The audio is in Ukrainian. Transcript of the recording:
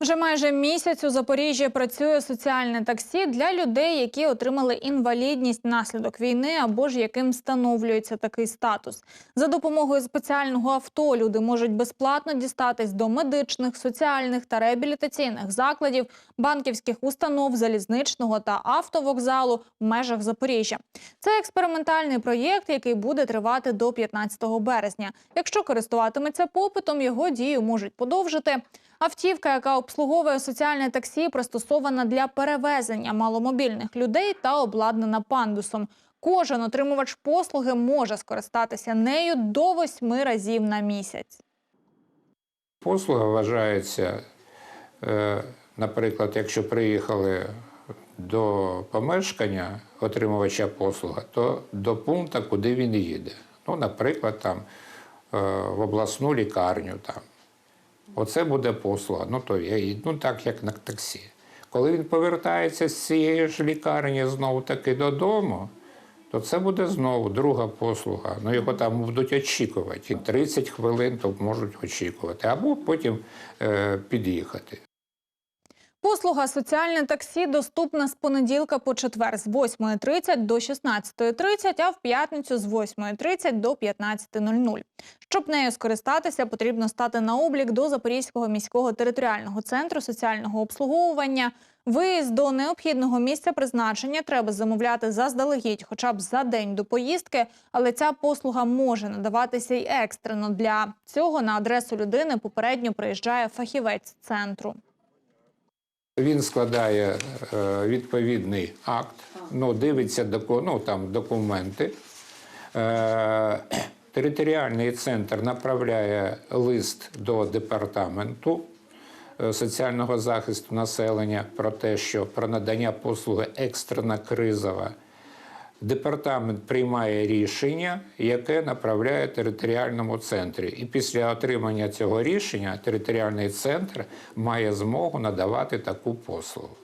Вже майже місяць у Запоріжжі працює соціальне таксі для людей, які отримали інвалідність внаслідок війни або ж яким встановлюється такий статус. За допомогою спеціального авто люди можуть безплатно дістатись до медичних, соціальних та реабілітаційних закладів, банківських установ, залізничного та автовокзалу в межах Запоріжжя. Це експериментальний проєкт, який буде тривати до 15 березня. Якщо користуватиметься попитом, його дію можуть подовжити. Автівка, яка обслуговує соціальне таксі, пристосована для перевезення маломобільних людей та обладнана пандусом. Кожен отримувач послуги може скористатися нею до восьми разів на місяць. Послуга вважається, е, наприклад, якщо приїхали до помешкання отримувача послуги, то до пункту, куди він їде. Ну, наприклад, там е, в обласну лікарню. Там. Оце буде послуга. Ну, то я ну так, як на таксі. Коли він повертається з цієї ж лікарні знову таки додому, то це буде знову друга послуга. Ну його там будуть очікувати. І 30 хвилин то можуть очікувати, або потім е, під'їхати. Послуга соціальне таксі доступна з понеділка по четвер з 8.30 до 16.30, а в п'ятницю з 8.30 до 15.00. Щоб нею скористатися, потрібно стати на облік до Запорізького міського територіального центру соціального обслуговування. Виїзд до необхідного місця призначення треба замовляти заздалегідь, хоча б за день до поїздки, але ця послуга може надаватися й екстрено. Для цього на адресу людини попередньо приїжджає фахівець центру. Він складає е, відповідний акт, ну, дивиться ну, там, документи. Е, територіальний центр направляє лист до департаменту е, соціального захисту населення про те, що про надання послуги екстрена кризова. Департамент приймає рішення, яке направляє територіальному центрі. І після отримання цього рішення територіальний центр має змогу надавати таку послугу.